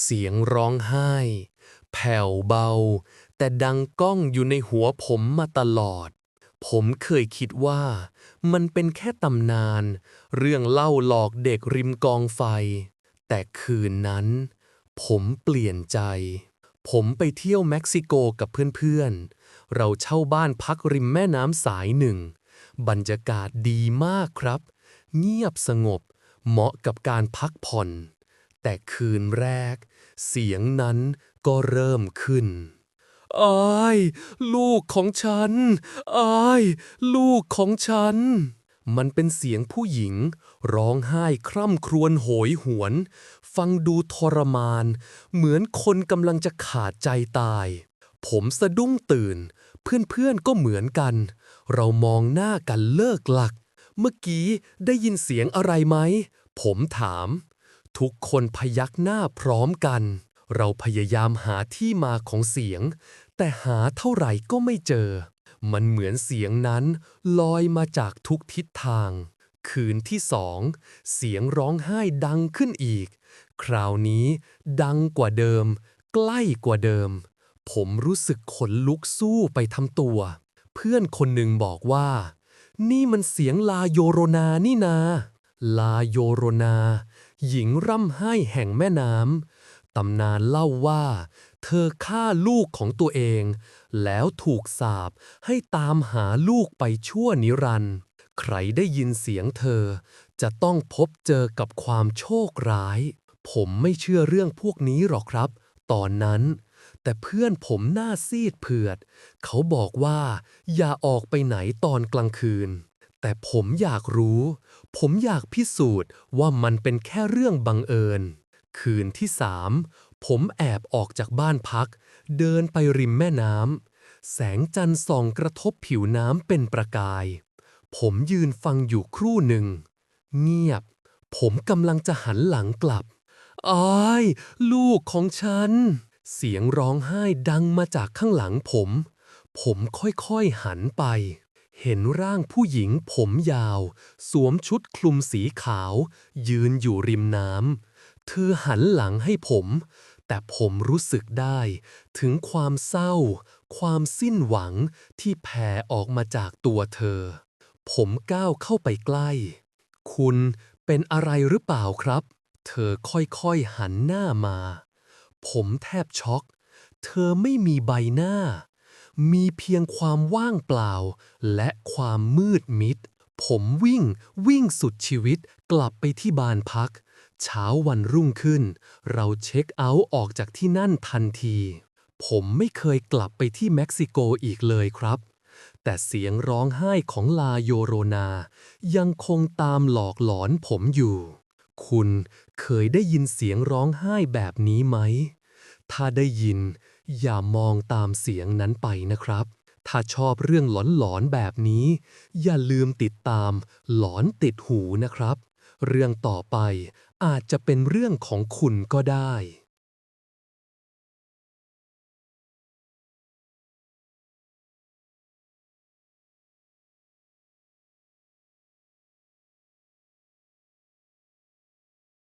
เสียงร้องไห้ แผ่วเบา แต่ดังก้องอยู่ในหัวผมมาตลอด ผมเคยคิดว่ามันเป็นแค่ตำนาน เรื่องเล่าหลอกเด็กริมกองไฟ แต่คืนนั้น ผมเปลี่ยนใจ ผมไปเที่ยวเม็กซิโกกับเพื่อนๆ เราเช่าบ้านพักริมแม่น้ำสายหนึ่ง บรรยากาศดีมากครับ เงียบสงบ เหมาะกับการพักผ่อน แต่คืนแรก เสียงนั้นก็เริ่มขึ้นอาย ลูกของฉันอาย ลูกของฉัน มันเป็นเสียงผู้หญิง ร้องไห้คร่ำครวญโหยหวน ฟังดูทรมาน เหมือนคนกำลังจะขาดใจตาย ผมสะดุ้งตื่น เพื่อนๆก็เหมือนกัน เรามองหน้ากันเลิกหลัก เมื่อกี้ได้ยินเสียงอะไรไหม ผมถาม ทุกคนพยักหน้าพร้อมกัน เราพยายามหาที่มาของเสียง แต่หาเท่าไหร่ก็ไม่เจอ มันเหมือนเสียงนั้นลอยมาจากทุกทิศทาง คืนที่สอง เสียงร้องไห้ดังขึ้นอีก คราวนี้ดังกว่าเดิม ใกล้กว่าเดิม ผมรู้สึกขนลุกสู้ไปทั้งตัว เพื่อนคนหนึ่งบอกว่า นี่มันเสียงลาโยโรนานี่นา ลาโยโรนา หญิงร่ำไห้แห่งแม่น้ำ ตำนานเล่าว่า เธอฆ่าลูกของตัวเอง แล้วถูกสาปให้ตามหาลูกไปชั่วนิรันดร์ ใครได้ยินเสียงเธอ จะต้องพบเจอกับความโชคร้าย ผมไม่เชื่อเรื่องพวกนี้หรอกครับ ตอนนั้น แต่เพื่อนผมหน้าซีดเผือด เขาบอกว่า อย่าออกไปไหนตอนกลางคืน แต่ผมอยากรู้ ผมอยากพิสูจน์ว่ามันเป็นแค่เรื่องบังเอิญ คืนที่สามผมแอบออกจากบ้านพัก เดินไปริมแม่น้ำแสงจันทร์ส่องกระทบผิวน้ำเป็นประกาย ผมยืนฟังอยู่ครู่หนึ่ง เงียบ ผมกำลังจะหันหลังกลับอายลูกของฉัน เสียงร้องไห้ดังมาจากข้างหลังผม ผมค่อยๆหันไป เห็นร่างผู้หญิงผมยาว สวมชุดคลุมสีขาว ยืนอยู่ริมน้ำ เธอหันหลังให้ผม แต่ผมรู้สึกได้ถึงความเศร้า ความสิ้นหวังที่แผ่ออกมาจากตัวเธอ ผมก้าวเข้าไปใกล้ คุณเป็นอะไรหรือเปล่าครับ เธอค่อยๆหันหน้ามา ผมแทบช็อก เธอไม่มีใบหน้า มีเพียงความว่างเปล่า และความมืดมิด ผมวิ่งวิ่งสุดชีวิตกลับไปที่บ้านพัก เช้าวันรุ่งขึ้น เราเช็คเอาท์ออกจากที่นั่นทันที ผมไม่เคยกลับไปที่เม็กซิโกอีกเลยครับ แต่เสียงร้องไห้ของลาโยโรนา ยังคงตามหลอกหลอนผมอยู่ คุณเคยได้ยินเสียงร้องไห้แบบนี้ไหม ถ้าได้ยิน อย่ามองตามเสียงนั้นไปนะครับ ถ้าชอบเรื่องหลอนๆแบบนี้ อย่าลืมติดตามหลอนติดหูนะครับ เรื่องต่อไปอาจจะเป็นเรื่องของคุณก็ได้